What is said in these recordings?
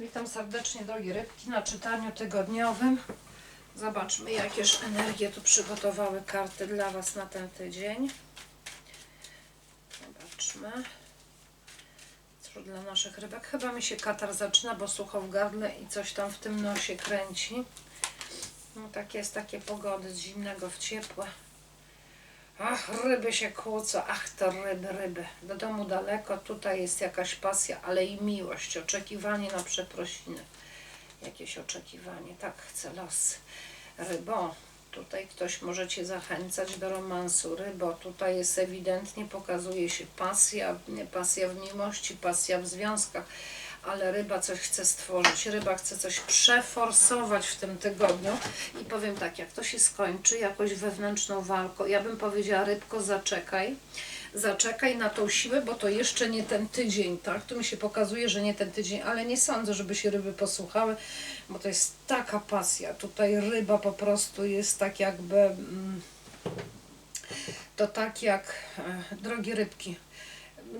Witam serdecznie drogie rybki na czytaniu tygodniowym. Zobaczmy jakież energie tu przygotowały karty dla Was na ten tydzień. Zobaczmy. Co dla naszych rybek? Chyba mi się katar zaczyna, bo sucho w gardle i coś tam w tym nosie kręci. No tak jest, takie pogody z zimnego w ciepłe. Ach, ryby się kłócą, ach to ryby, ryby. Do domu daleko, tutaj jest jakaś pasja, ale i miłość, oczekiwanie na przeprosiny. Jakieś oczekiwanie, tak chce los. Rybo, tutaj ktoś może Cię zachęcać do romansu. Rybo, tutaj jest ewidentnie, pokazuje się pasja, pasja w miłości, pasja w związkach. Ale ryba coś chce stworzyć, ryba chce coś przeforsować w tym tygodniu. I powiem tak, jak to się skończy jakoś wewnętrzną walką, ja bym powiedziała rybko zaczekaj, zaczekaj na tą siłę, bo to jeszcze nie ten tydzień, tak? Tu mi się pokazuje, że nie ten tydzień, ale nie sądzę, żeby się ryby posłuchały, bo to jest taka pasja. Tutaj ryba po prostu jest tak jakby, mm, to tak jak, e, drogie rybki,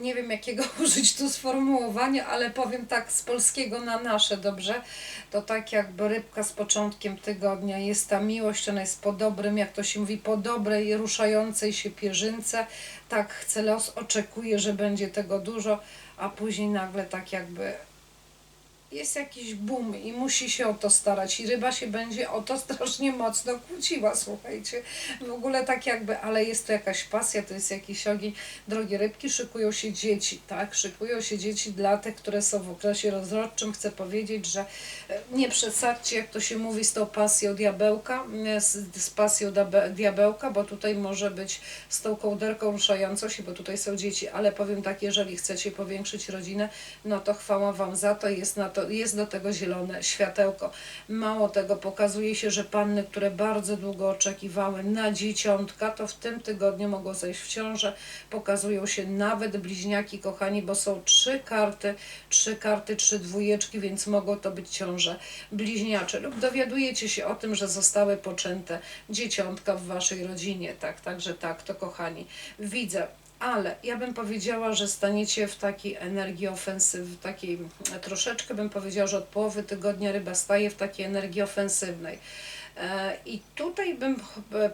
nie wiem jakiego użyć tu sformułowania, ale powiem tak z polskiego na nasze, dobrze? To tak jakby rybka z początkiem tygodnia jest ta miłość, ona jest po dobrym, jak to się mówi, po dobrej, ruszającej się pierzynce. Tak chce los, oczekuje, że będzie tego dużo, a później nagle tak jakby jest jakiś boom i musi się o to starać i ryba się będzie o to strasznie mocno kłóciła, słuchajcie. W ogóle tak jakby, ale jest to jakaś pasja, to jest jakiś ogień. Drogie rybki, szykują się dzieci, tak? Szykują się dzieci dla tych, które są w okresie rozrodczym. Chcę powiedzieć, że e, nie przesadźcie, jak to się mówi, z tą pasją diabełka, e, z, z pasją diabełka, bo tutaj może być z tą kołderką ruszającą się, bo tutaj są dzieci, ale powiem tak, jeżeli chcecie powiększyć rodzinę, no to chwała Wam za to, jest, na to, jest do tego zielone światełko. Mało tego, pokazuje się, że panny, które bardzo długo oczekiwały na dzieciątka, to w tym tygodniu mogą zejść w ciążę. Pokazują się nawet bliźniaki, kochani, bo są trzy karty, trzy karty, trzy dwójeczki, więc mogą to być ciąże bliźniacze. Lub dowiadujecie się o tym, że zostały poczęte dzieciątka w Waszej rodzinie. Tak, także tak, to kochani. Widzę ale ja bym powiedziała, że staniecie w takiej energii ofensyw, takiej e, troszeczkę bym powiedziała, że od połowy tygodnia ryba staje w takiej energii ofensywnej. E, I tutaj bym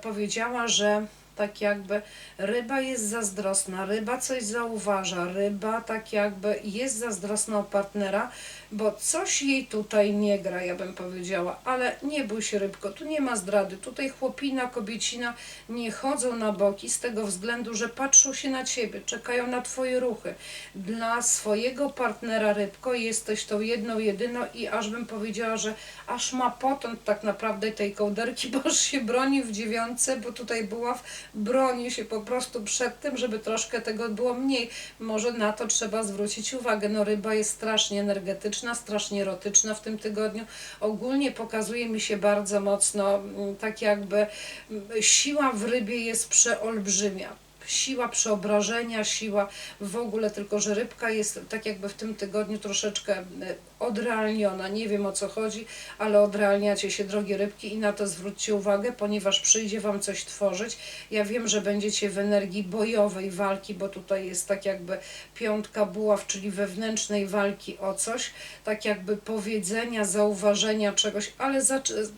powiedziała, że tak jakby ryba jest zazdrosna, ryba coś zauważa, ryba tak jakby jest zazdrosna o partnera, bo coś jej tutaj nie gra, ja bym powiedziała, ale nie bój się rybko, tu nie ma zdrady, tutaj chłopina, kobiecina nie chodzą na boki z tego względu, że patrzą się na ciebie, czekają na twoje ruchy. Dla swojego partnera rybko jesteś tą jedną, jedyną i aż bym powiedziała, że aż ma potąd tak naprawdę tej kołderki, bo aż się broni w dziewiątce, bo tutaj była w broni się po prostu przed tym, żeby troszkę tego było mniej. Może na to trzeba zwrócić uwagę. No ryba jest strasznie energetyczna, strasznie erotyczna w tym tygodniu. Ogólnie pokazuje mi się bardzo mocno, mm, tak jakby mm, siła w rybie jest przeolbrzymia. Siła przeobrażenia, siła w ogóle, tylko że rybka jest tak jakby w tym tygodniu troszeczkę e, odrealniona. Nie wiem o co chodzi, ale odrealniacie się, drogie rybki, i na to zwróćcie uwagę, ponieważ przyjdzie Wam coś tworzyć. Ja wiem, że będziecie w energii bojowej walki, bo tutaj jest tak jakby piątka buław, czyli wewnętrznej walki o coś, tak jakby powiedzenia, zauważenia czegoś, ale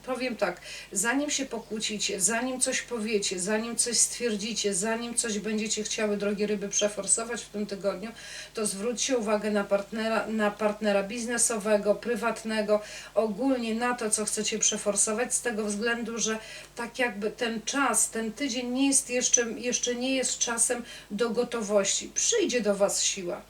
powiem tak, zanim się pokłócicie, zanim coś powiecie, zanim coś stwierdzicie, zanim coś będziecie chciały, drogie ryby, przeforsować w tym tygodniu, to zwróćcie uwagę na partnera, na partnera biznesowego, prywatnego, ogólnie na to, co chcecie przeforsować, z tego względu, że tak jakby ten czas, ten tydzień nie jest jeszcze, jeszcze nie jest czasem do gotowości. Przyjdzie do Was siła.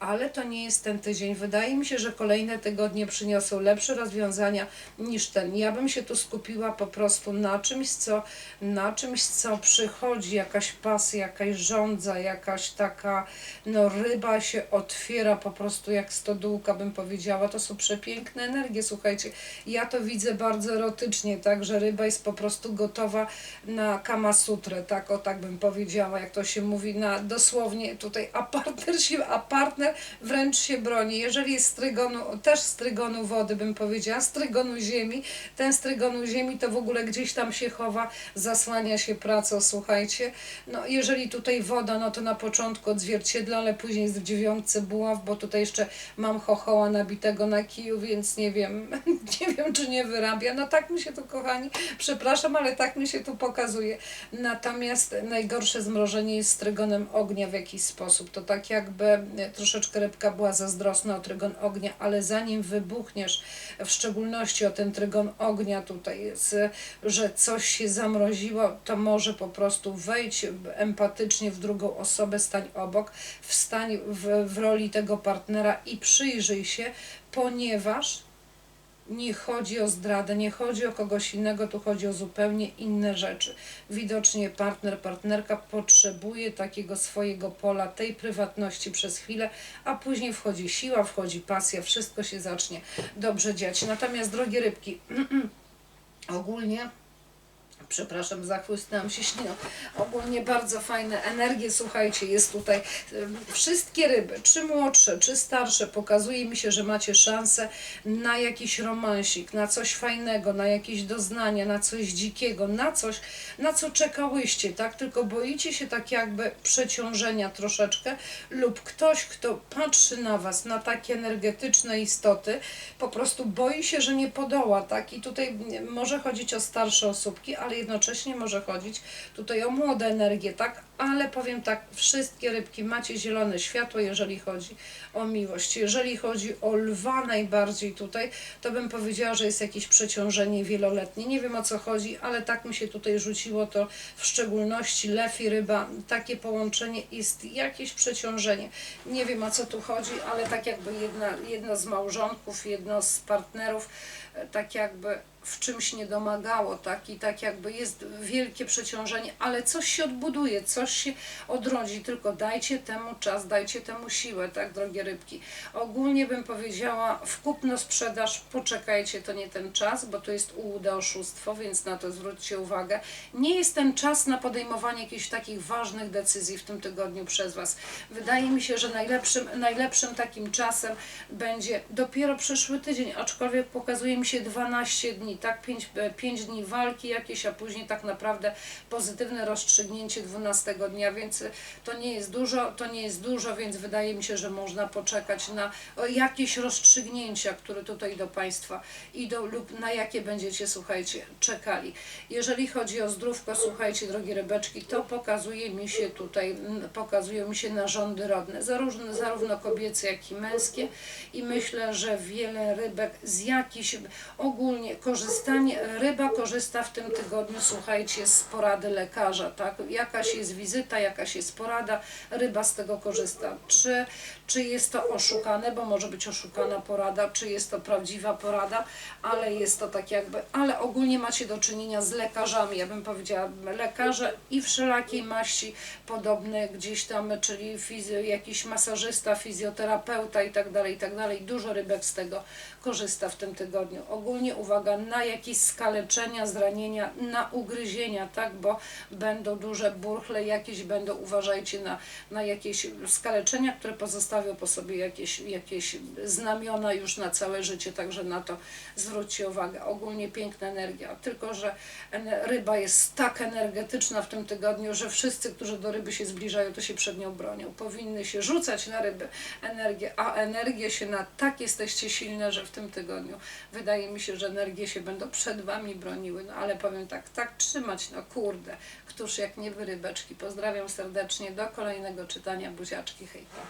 Ale to nie jest ten tydzień. Wydaje mi się, że kolejne tygodnie przyniosą lepsze rozwiązania niż ten. Ja bym się tu skupiła po prostu na czymś, co, na czymś, co przychodzi, jakaś pasja, jakaś żądza, jakaś taka, no ryba się otwiera po prostu jak stodółka, bym powiedziała. To są przepiękne energie, słuchajcie. Ja to widzę bardzo erotycznie, tak, że ryba jest po prostu gotowa na kama sutrę, tak, o tak bym powiedziała, jak to się mówi, na dosłownie tutaj, a partner się, a partner wręcz się broni. Jeżeli jest z trygonu, też z trygonu wody bym powiedziała, z trygonu ziemi, ten z trygonu ziemi to w ogóle gdzieś tam się chowa, zasłania się pracą, słuchajcie. No jeżeli tutaj woda, no to na początku odzwierciedla, ale później jest w dziewiątce buław, bo tutaj jeszcze mam chochoła nabitego na kiju, więc nie wiem, nie wiem czy nie wyrabia. No tak mi się tu, kochani, przepraszam, ale tak mi się tu pokazuje. Natomiast najgorsze zmrożenie jest z trygonem ognia w jakiś sposób. To tak jakby e, troszeczkę rybka była zazdrosna o trygon ognia, ale zanim wybuchniesz, w szczególności o ten trygon ognia tutaj jest, że coś się zamroziło, to może po prostu wejdź empatycznie w drugą osobę, stań obok, wstań w, w roli tego partnera i przyjrzyj się, ponieważ nie chodzi o zdradę, nie chodzi o kogoś innego, tu chodzi o zupełnie inne rzeczy. Widocznie partner, partnerka potrzebuje takiego swojego pola, tej prywatności przez chwilę, a później wchodzi siła, wchodzi pasja, wszystko się zacznie dobrze dziać. Natomiast, drogie rybki, ogólnie Przepraszam, zachłysnęłam się śliną. Ogólnie bardzo fajne energie, słuchajcie, jest tutaj. Wszystkie ryby, czy młodsze, czy starsze, pokazuje mi się, że macie szansę na jakiś romansik, na coś fajnego, na jakieś doznania, na coś dzikiego, na coś, na co czekałyście, tak? Tylko boicie się tak jakby przeciążenia troszeczkę lub ktoś, kto patrzy na Was, na takie energetyczne istoty, po prostu boi się, że nie podoła, tak? I tutaj mm, może chodzić o starsze osóbki, ale jednocześnie może chodzić tutaj o młode energie, tak? Ale powiem tak, wszystkie rybki macie zielone światło, jeżeli chodzi o miłość. Jeżeli chodzi o lwa najbardziej tutaj, to bym powiedziała, że jest jakieś przeciążenie wieloletnie. Nie wiem o co chodzi, ale tak mi się tutaj rzuciło to w szczególności lew i ryba. Takie połączenie jest jakieś przeciążenie. Nie wiem o co tu chodzi, ale tak jakby jedna, jedno z małżonków, jedno z partnerów, tak jakby w czymś nie domagało, tak? I tak jakby jest wielkie przeciążenie, ale coś się odbuduje, coś się odrodzi, tylko dajcie temu czas, dajcie temu siłę, tak, drogie rybki. Ogólnie bym powiedziała, w kupno sprzedaż poczekajcie, to nie ten czas, bo to jest ułuda, oszustwo, więc na to zwróćcie uwagę. Nie jest ten czas na podejmowanie jakichś takich ważnych decyzji w tym tygodniu przez Was. Wydaje mi się, że najlepszym, najlepszym takim czasem będzie dopiero przyszły tydzień, aczkolwiek pokazuje mi się 12 dni, tak, 5, 5 dni walki jakieś, a później tak naprawdę pozytywne rozstrzygnięcie 12 dnia, więc y, to nie jest dużo, to nie jest dużo, więc wydaje mi się, że można poczekać na jakieś rozstrzygnięcia, które tutaj do Państwa idą lub na jakie będziecie, słuchajcie, czekali. Jeżeli chodzi o zdrówko, słuchajcie, drogie rybeczki, to pokazuje mi się tutaj, pokazują mi się narządy rodne, zarówno, zarówno kobiece, jak i męskie i myślę, że wiele rybek z jakichś ogólnie korzystanie, ryba korzysta w tym tygodniu, słuchajcie, z porady lekarza, tak? Jakaś jest wizyta, jakaś jest porada, ryba z tego korzysta. Czy, czy jest to oszukane, bo może być oszukana porada, czy jest to prawdziwa porada, ale jest to tak jakby, ale ogólnie macie do czynienia z lekarzami, ja bym powiedziała, lekarze i wszelakiej maści podobne gdzieś tam, czyli jakiś masażysta, fizjoterapeuta i tak dalej, i tak dalej. Dużo rybek z tego korzysta w tym tygodniu. Ogólnie uwaga na jakieś skaleczenia, zranienia, na ugryzienia, tak, bo będą duże burchle, jakieś będą, uważajcie na, na jakieś skaleczenia, które pozostawią po sobie jakieś, jakieś znamiona już na całe życie, także na to zwróćcie uwagę. Ogólnie piękna energia, tylko że ryba jest tak energetyczna w tym tygodniu, że wszyscy, którzy do ryby się zbliżają, to się przed nią bronią. Powinny się rzucać na ryby energię, a energię się na tak jesteście silne, że w tym tygodniu wydaje mi się, że energie się będą przed Wami broniły, no ale powiem tak, tak trzymać, no kurde, któż jak nie wy rybeczki. Pozdrawiam serdecznie, do kolejnego czytania, buziaczki, hejka.